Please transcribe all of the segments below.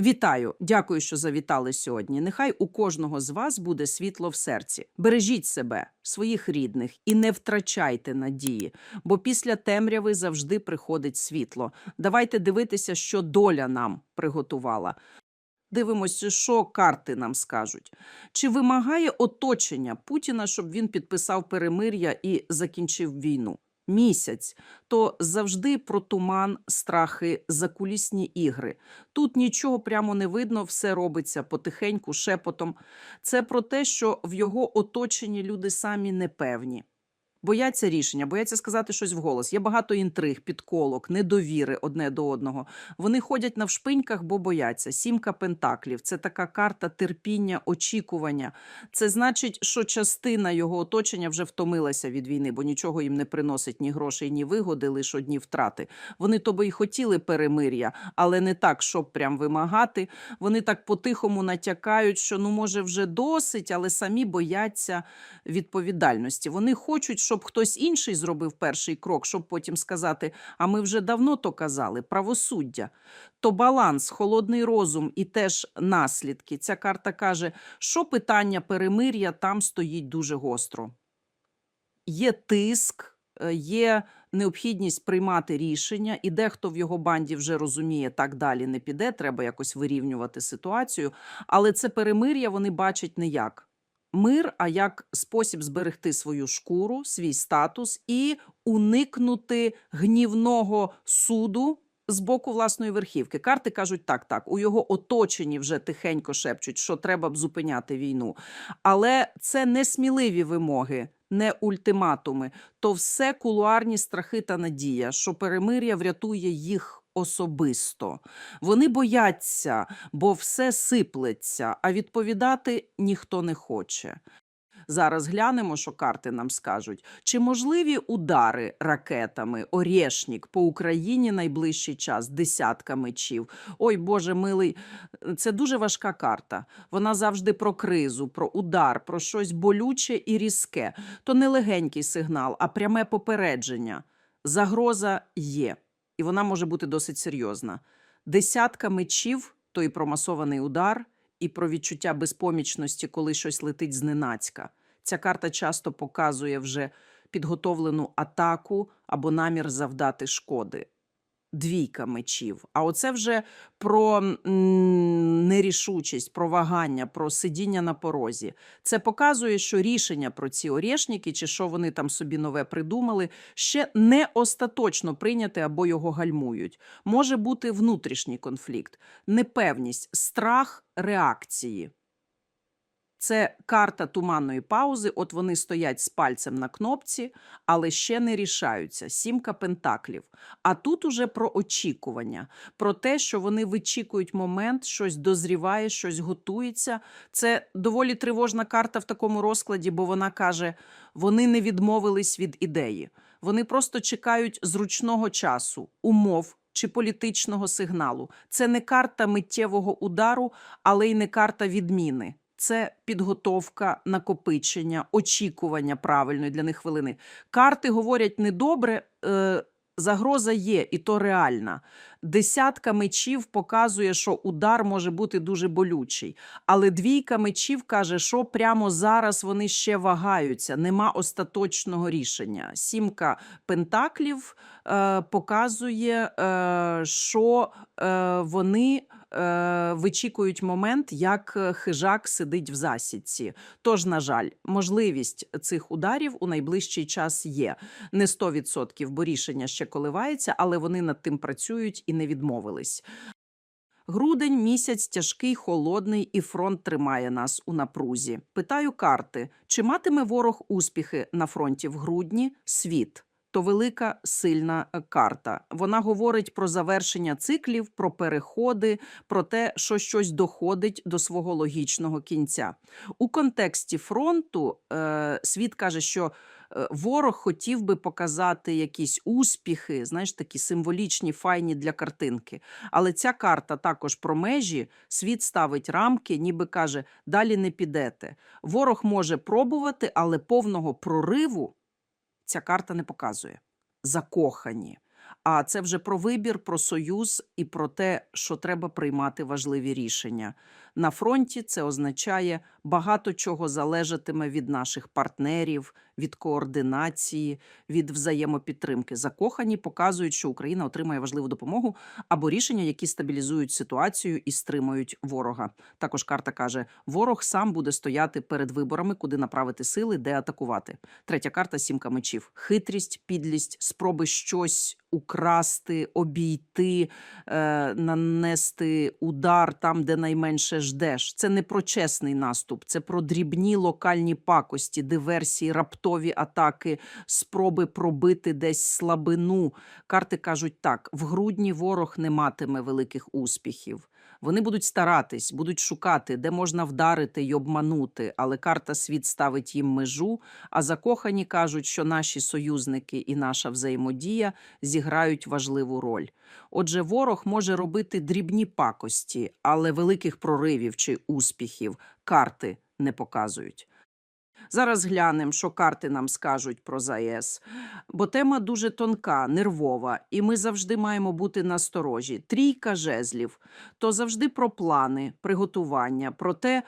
Вітаю, дякую, що завітали сьогодні. Нехай у кожного з вас буде світло в серці. Бережіть себе, своїх рідних і не втрачайте надії, бо після темряви завжди приходить світло. Давайте дивитися, що доля нам приготувала. Дивимося, що карти нам скажуть. Чи вимагає оточення Путіна, щоб він підписав перемир'я і закінчив війну? Місяць то завжди про туман, страхи, закулісні ігри. Тут нічого прямо не видно, все робиться потихеньку, шепотом. Це про те, що в його оточенні люди самі непевні. Бояться рішення, бояться сказати щось вголос. Є багато інтриг, підколок, недовіри одне до одного. Вони ходять навшпиньках, бо бояться. Сімка пентаклів це така карта терпіння, очікування. Це значить, що частина його оточення вже втомилася від війни, бо нічого їм не приносить ні грошей, ні вигоди, лише одні втрати. Вони тобі й хотіли перемир'я, але не так, щоб прям вимагати. Вони так по-тихому натякають, що ну може вже досить, але самі бояться відповідальності. Вони хочуть, щоб хтось інший зробив перший крок, щоб потім сказати: а ми вже давно то казали, правосуддя. То баланс, холодний розум і теж наслідки. Ця карта каже, що питання перемир'я там стоїть дуже гостро. Є тиск, е, є необхідність приймати рішення, і дехто в його банді вже розуміє, так далі не піде, треба якось вирівнювати ситуацію. Але це перемир'я вони бачать не як мир, а як спосіб зберегти свою шкуру, свій статус і уникнути гнівного суду. З боку власної верхівки карти кажуть так, так у його оточенні вже тихенько шепчуть, що треба б зупиняти війну. Але це не сміливі вимоги, не ультиматуми. То все кулуарні страхи та надія, що перемир'я врятує їх особисто. Вони бояться, бо все сиплеться, а відповідати ніхто не хоче. Зараз глянемо, що карти нам скажуть. Чи можливі удари ракетами, Орєшнік по Україні найближчий час, десятка мечів. Ой, Боже милий, це дуже важка карта. Вона завжди про кризу, про удар, про щось болюче і різке. То не легенький сигнал, а пряме попередження. Загроза є, і вона може бути досить серйозна. Десятка мечів то і про масований удар, і про відчуття безпомічності, коли щось летить зненацька. Ця карта часто показує вже підготовлену атаку або намір завдати шкоди. Двійка мечів. А оце вже про нерішучість, про вагання, про сидіння на порозі. Це показує, що рішення про ці орєшники, чи що вони там собі нове придумали, ще не остаточно прийняте або його гальмують. Може бути внутрішній конфлікт, непевність, страх реакції. Це карта туманної паузи. От вони стоять з пальцем на кнопці, але ще не рішаються. Сімка пентаклів. А тут уже про очікування, про те, що вони вичікують момент, щось дозріває, щось готується. Це доволі тривожна карта в такому розкладі, бо вона каже: вони не відмовились від ідеї. Вони просто чекають зручного часу, умов. Чи політичного сигналу. Це не карта миттєвого удару, але й не карта відміни. Це підготовка, накопичення, очікування правильної для них хвилини. Карти говорять недобре, е, загроза є, і то реальна. Десятка мечів показує, що удар може бути дуже болючий. Але двійка мечів каже, що прямо зараз вони ще вагаються, нема остаточного рішення. Сімка пентаклів е, показує, е, що е, вони е, вичікують момент, як е, хижак сидить в засідці. Тож, на жаль, можливість цих ударів у найближчий час є. Не 100%, бо рішення ще коливається, але вони над тим працюють і не відмовились. Грудень місяць тяжкий, холодний, і фронт тримає нас у напрузі. Питаю карти: чи матиме ворог успіхи на фронті в грудні? Світ. То велика сильна е, карта. Вона говорить про завершення циклів, про переходи, про те, що щось доходить до свого логічного кінця. У контексті фронту е, світ каже, що е, ворог хотів би показати якісь успіхи, знаєш, такі символічні, файні для картинки. Але ця карта також про межі. Світ ставить рамки, ніби каже: далі не підете. Ворог може пробувати, але повного прориву ця карта не показує. Закохані. А це вже про вибір, про союз і про те, що треба приймати важливі рішення. На фронті це означає багато чого залежатиме від наших партнерів, від координації, від взаємопідтримки. Закохані показують, що Україна отримає важливу допомогу або рішення, які стабілізують ситуацію і стримують ворога. Також карта каже: ворог сам буде стояти перед виборами, куди направити сили, де атакувати. Третя карта сімка мечів: хитрість, підлість, спроби щось украсти, обійти, е, нанести удар там, де найменше ждеш. Це не про чесний наступ, це про дрібні локальні пакості, диверсії, раптові атаки, спроби пробити десь слабину. Карти кажуть так: в грудні ворог не матиме великих успіхів. Вони будуть старатись, будуть шукати, де можна вдарити й обманути, але карта світ ставить їм межу. А закохані кажуть, що наші союзники і наша взаємодія зіграють важливу роль. Отже, ворог може робити дрібні пакості, але великих проривів чи успіхів карти не показують. Зараз глянемо, що карти нам скажуть про ЗАЕС. Бо тема дуже тонка, нервова, і ми завжди маємо бути насторожі. Трійка жезлів то завжди про плани, приготування, про те,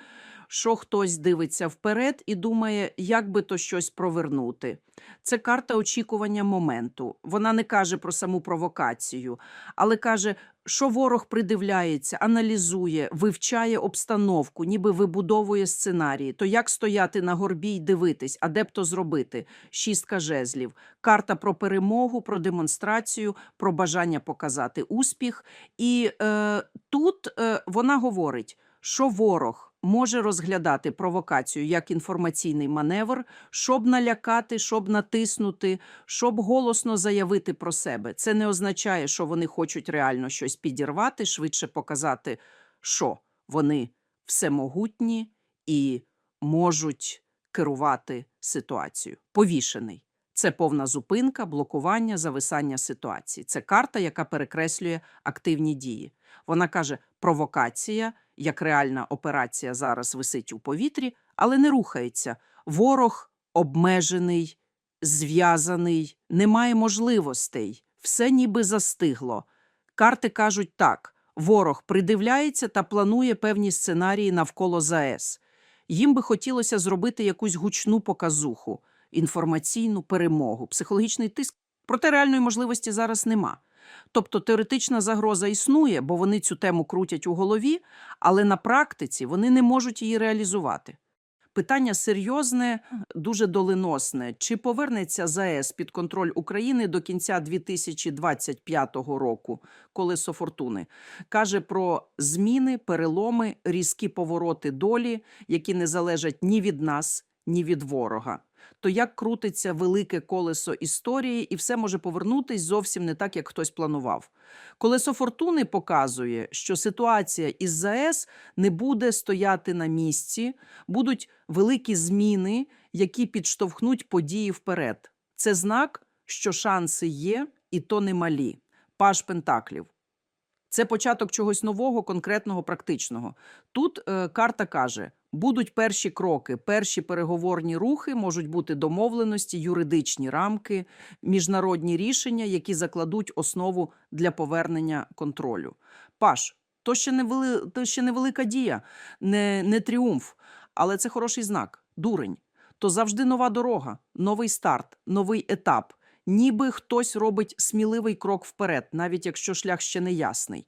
що хтось дивиться вперед і думає, як би то щось провернути. Це карта очікування моменту. Вона не каже про саму провокацію, але каже, що ворог придивляється, аналізує, вивчає обстановку, ніби вибудовує сценарії. То як стояти на горбі й дивитись, а де б то зробити? Шістка жезлів. Карта про перемогу, про демонстрацію, про бажання показати успіх. І е, тут е, вона говорить, що ворог може розглядати провокацію як інформаційний маневр, щоб налякати, щоб натиснути, щоб голосно заявити про себе. Це не означає, що вони хочуть реально щось підірвати, швидше показати, що вони всемогутні і можуть керувати ситуацією. Повішений. Це повна зупинка, блокування, зависання ситуації. Це карта, яка перекреслює активні дії. Вона каже: провокація, як реальна операція зараз висить у повітрі, але не рухається. Ворог обмежений, зв'язаний, немає можливостей, все ніби застигло. Карти кажуть так: ворог придивляється та планує певні сценарії навколо ЗАЕС. Їм би хотілося зробити якусь гучну показуху, інформаційну перемогу, психологічний тиск. Проте реальної можливості зараз нема. Тобто теоретична загроза існує, бо вони цю тему крутять у голові, але на практиці вони не можуть її реалізувати. Питання серйозне, дуже доленосне. Чи повернеться ЗАЕС під контроль України до кінця 2025 року? Колесо фортуни каже про зміни, переломи, різкі повороти долі, які не залежать ні від нас, ні від ворога. То як крутиться велике колесо історії, і все може повернутись зовсім не так, як хтось планував. Колесо фортуни показує, що ситуація із ЗАЕС не буде стояти на місці, будуть великі зміни, які підштовхнуть події вперед. Це знак, що шанси є, і то немалі. Паш Пентаклів. Це початок чогось нового, конкретного, практичного. Тут е, карта каже: будуть перші кроки, перші переговорні рухи, можуть бути домовленості, юридичні рамки, міжнародні рішення, які закладуть основу для повернення контролю. Паш, то ще не вели, то ще невелика дія, не, не тріумф, але це хороший знак. Дурень. То завжди нова дорога, новий старт, новий етап ніби хтось робить сміливий крок вперед, навіть якщо шлях ще не ясний.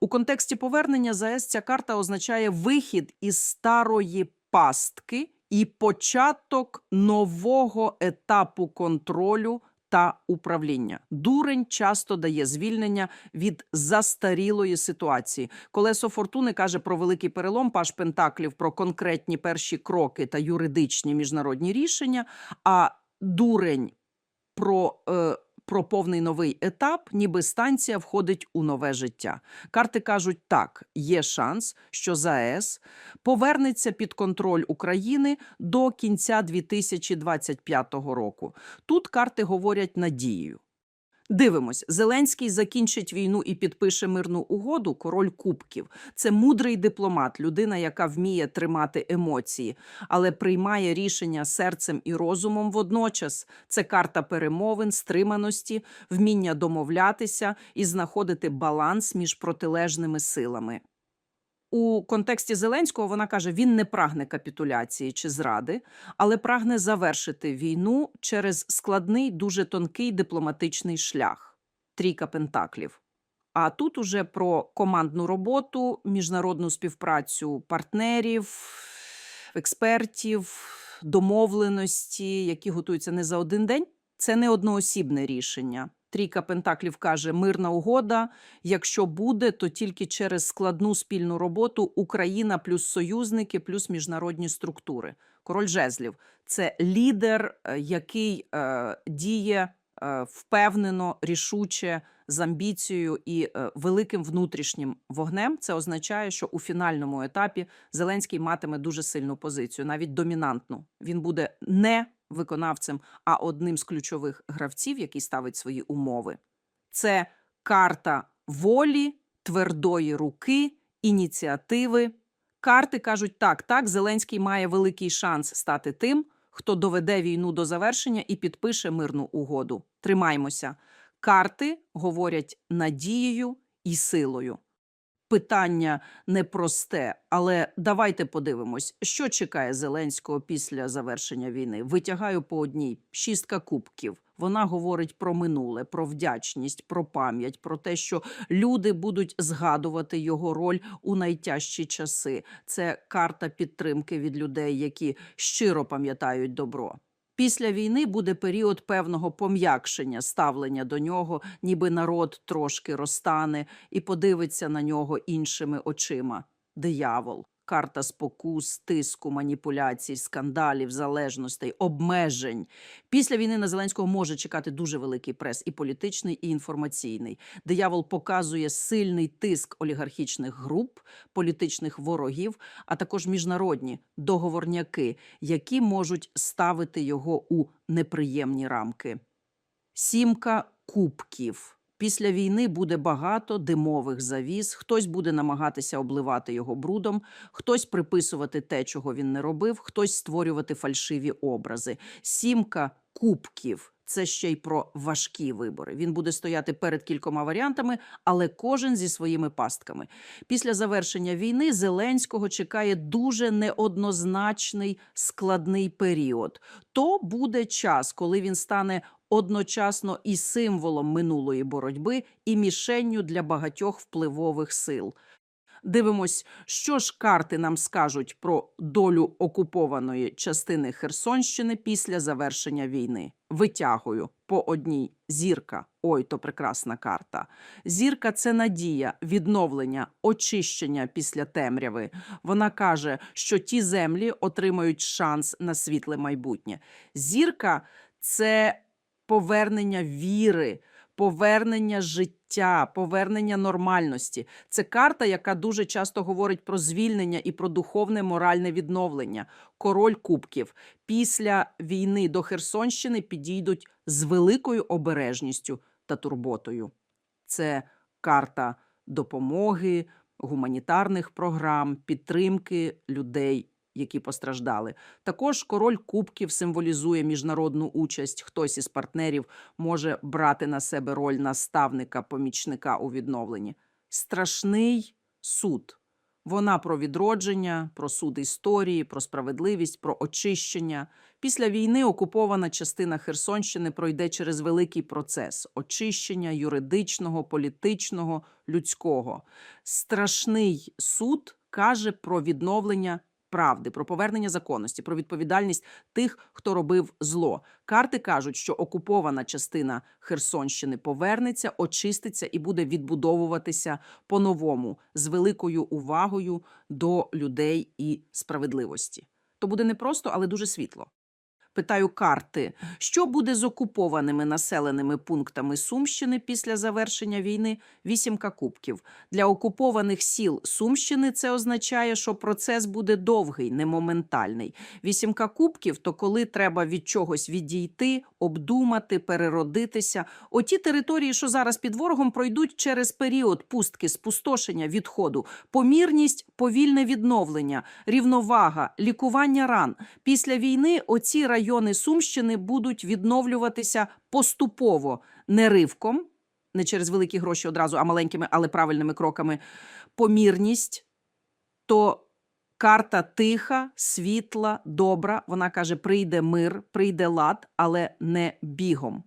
У контексті повернення ЗАЕС ця карта означає вихід із старої пастки і початок нового етапу контролю. Та управління дурень часто дає звільнення від застарілої ситуації. Колесо фортуни каже про великий перелом паш Пентаклів про конкретні перші кроки та юридичні міжнародні рішення. А дурень про, е, про повний новий етап, ніби станція входить у нове життя. Карти кажуть так: є шанс, що ЗАЕС повернеться під контроль України до кінця 2025 року. Тут карти говорять надією. Дивимось, Зеленський закінчить війну і підпише мирну угоду. Король кубків. Це мудрий дипломат, людина, яка вміє тримати емоції, але приймає рішення серцем і розумом водночас. Це карта перемовин, стриманості, вміння домовлятися і знаходити баланс між протилежними силами. У контексті Зеленського вона каже: він не прагне капітуляції чи зради, але прагне завершити війну через складний, дуже тонкий дипломатичний шлях трійка пентаклів. А тут уже про командну роботу, міжнародну співпрацю партнерів, експертів, домовленості, які готуються не за один день. Це не одноосібне рішення. Трійка Пентаклів каже: мирна угода. Якщо буде, то тільки через складну спільну роботу Україна плюс союзники, плюс міжнародні структури. Король жезлів це лідер, е, який е, діє е, впевнено, рішуче, з амбіцією і е, великим внутрішнім вогнем. Це означає, що у фінальному етапі Зеленський матиме дуже сильну позицію, навіть домінантну. Він буде не виконавцем, а одним з ключових гравців, який ставить свої умови. Це карта волі, твердої руки, ініціативи. Карти кажуть так, так, Зеленський має великий шанс стати тим, хто доведе війну до завершення і підпише мирну угоду. Тримаймося. Карти говорять надією і силою. Питання непросте, але давайте подивимось, що чекає Зеленського після завершення війни. Витягаю по одній шістка кубків. Вона говорить про минуле, про вдячність, про пам'ять, про те, що люди будуть згадувати його роль у найтяжчі часи. Це карта підтримки від людей, які щиро пам'ятають добро. Після війни буде період певного пом'якшення ставлення до нього, ніби народ трошки розтане і подивиться на нього іншими очима. Диявол, карта спокус, тиску, маніпуляцій, скандалів, залежностей, обмежень. Після війни на Зеленського може чекати дуже великий прес, і політичний, і інформаційний. Диявол показує сильний тиск олігархічних груп, політичних ворогів, а також міжнародні договорняки, які можуть ставити його у неприємні рамки. Сімка кубків. Після війни буде багато димових завіс. Хтось буде намагатися обливати його брудом, хтось приписувати те, чого він не робив, хтось створювати фальшиві образи. Сімка кубків. Це ще й про важкі вибори. Він буде стояти перед кількома варіантами, але кожен зі своїми пастками. Після завершення війни Зеленського чекає дуже неоднозначний складний період. То буде час, коли він стане одночасно і символом минулої боротьби, і мішенню для багатьох впливових сил. Дивимось, що ж карти нам скажуть про долю окупованої частини Херсонщини після завершення війни. Витягую по одній зірка. Ой, то прекрасна карта. Зірка це надія, відновлення, очищення після темряви. Вона каже, що ті землі отримають шанс на світле майбутнє. Зірка це повернення віри, повернення життя, повернення нормальності. Це карта, яка дуже часто говорить про звільнення і про духовне моральне відновлення. Король кубків після війни до Херсонщини підійдуть з великою обережністю та турботою. Це карта допомоги, гуманітарних програм, підтримки людей які постраждали. Також король кубків символізує міжнародну участь. Хтось із партнерів може брати на себе роль наставника, помічника у відновленні. Страшний суд. Вона про відродження, про суд історії, про справедливість, про очищення. Після війни окупована частина Херсонщини пройде через великий процес очищення юридичного, політичного, людського. Страшний суд каже про відновлення правди, про повернення законності, про відповідальність тих, хто робив зло. Карти кажуть, що окупована частина Херсонщини повернеться, очиститься і буде відбудовуватися по-новому з великою увагою до людей і справедливості. То буде непросто, але дуже світло. Питаю карти, що буде з окупованими населеними пунктами Сумщини після завершення війни? Вісімка кубків. Для окупованих сіл Сумщини це означає, що процес буде довгий, не моментальний. Вісімка кубків то коли треба від чогось відійти, обдумати, переродитися. Оті території, що зараз під ворогом, пройдуть через період пустки, спустошення, відходу, помірність, повільне відновлення, рівновага, лікування ран. Після війни оці райони Сумщини будуть відновлюватися поступово, не ривком, не через великі гроші одразу, а маленькими, але правильними кроками. Помірність то карта тиха, світла, добра. Вона каже: прийде мир, прийде лад, але не бігом.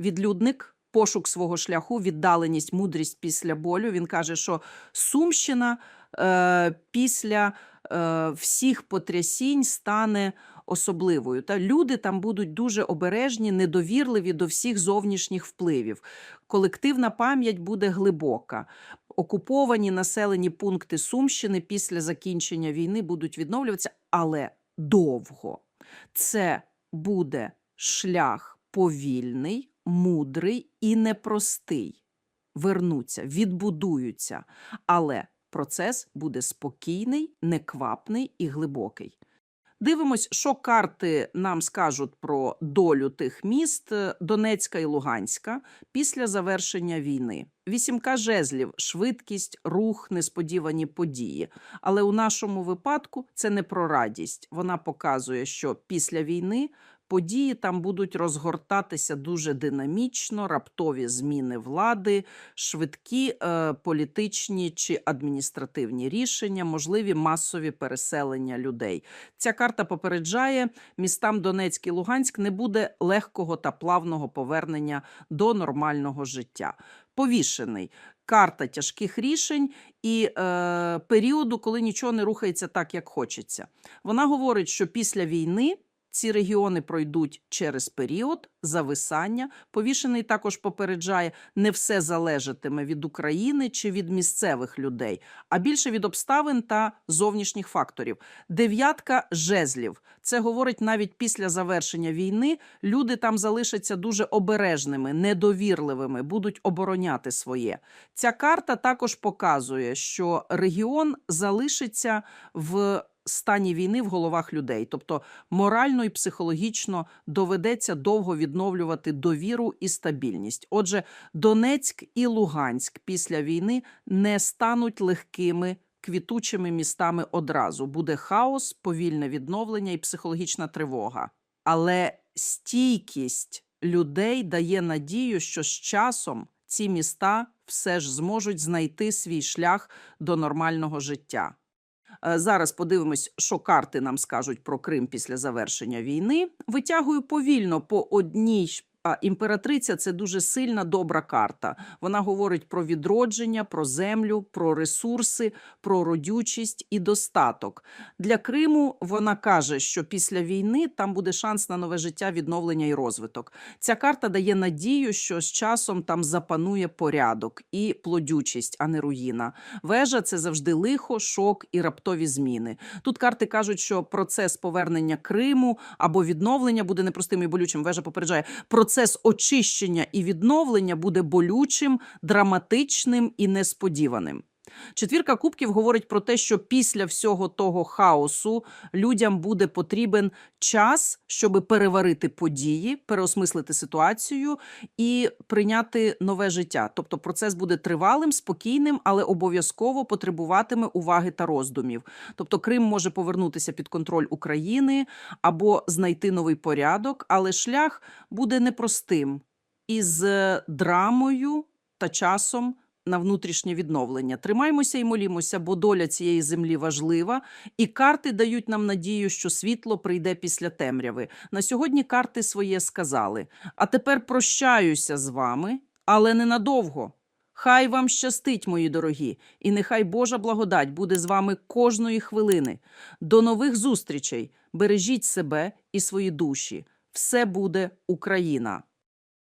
Відлюдник, пошук свого шляху, віддаленість, мудрість після болю. Він каже, що Сумщина е, після е, всіх потрясінь стане особливою. Та люди там будуть дуже обережні, недовірливі до всіх зовнішніх впливів. Колективна пам'ять буде глибока. Окуповані населені пункти Сумщини після закінчення війни будуть відновлюватися, але довго. Це буде шлях повільний, мудрий і непростий. Вернуться, відбудуються, але процес буде спокійний, неквапний і глибокий. Дивимось, що карти нам скажуть про долю тих міст е, Донецька і Луганська після завершення війни. Вісімка жезлів, швидкість, рух, несподівані події. Але у нашому випадку це не про радість. Вона показує, що після війни події там будуть розгортатися дуже динамічно, раптові зміни влади, швидкі е, політичні чи адміністративні рішення, можливі масові переселення людей. Ця карта попереджає, містам Донецьк і Луганськ не буде легкого та плавного повернення до нормального життя. Повішений. Карта тяжких рішень і е, періоду, коли нічого не рухається так, як хочеться. Вона говорить, що після війни ці регіони пройдуть через період зависання. Повішений також попереджає, не все залежатиме від України чи від місцевих людей, а більше від обставин та зовнішніх факторів. Дев'ятка жезлів. Це говорить навіть після завершення війни. Люди там залишаться дуже обережними, недовірливими, будуть обороняти своє. Ця карта також показує, що регіон залишиться в стані війни в головах людей, тобто морально і психологічно доведеться довго відновлювати довіру і стабільність. Отже, Донецьк і Луганськ після війни не стануть легкими. Квітучими містами одразу буде хаос, повільне відновлення і психологічна тривога. Але стійкість людей дає надію, що з часом ці міста все ж зможуть знайти свій шлях до нормального життя. Е, Зараз подивимось, що карти нам скажуть про Крим після завершення війни. Витягую повільно по одній. Імператриця це дуже сильна добра карта. Вона говорить про відродження, про землю, про ресурси, про родючість і достаток. Для Криму вона каже, що після війни там буде шанс на нове життя, відновлення і розвиток. Ця карта дає надію, що з часом там запанує порядок і плодючість, а не руїна. Вежа це завжди лихо, шок і раптові зміни. Тут карти кажуть, що процес повернення Криму або відновлення буде непростим і болючим. Вежа попереджає, процес очищення і відновлення буде болючим, драматичним і несподіваним. Четвірка кубків говорить про те, що після всього того хаосу людям буде потрібен час, щоб переварити події, переосмислити ситуацію і прийняти нове життя. Тобто процес буде тривалим, спокійним, але обов'язково потребуватиме уваги та роздумів. Тобто Крим може повернутися під контроль України або знайти новий порядок, але шлях буде непростим із драмою та часом. На внутрішнє відновлення тримаймося і молімося, бо доля цієї землі важлива, і карти дають нам надію, що світло прийде після темряви. На сьогодні карти своє сказали. А тепер прощаюся з вами, але ненадовго. Хай вам щастить, мої дорогі, і нехай Божа благодать буде з вами кожної хвилини. До нових зустрічей. Бережіть себе і свої душі. Все буде Україна.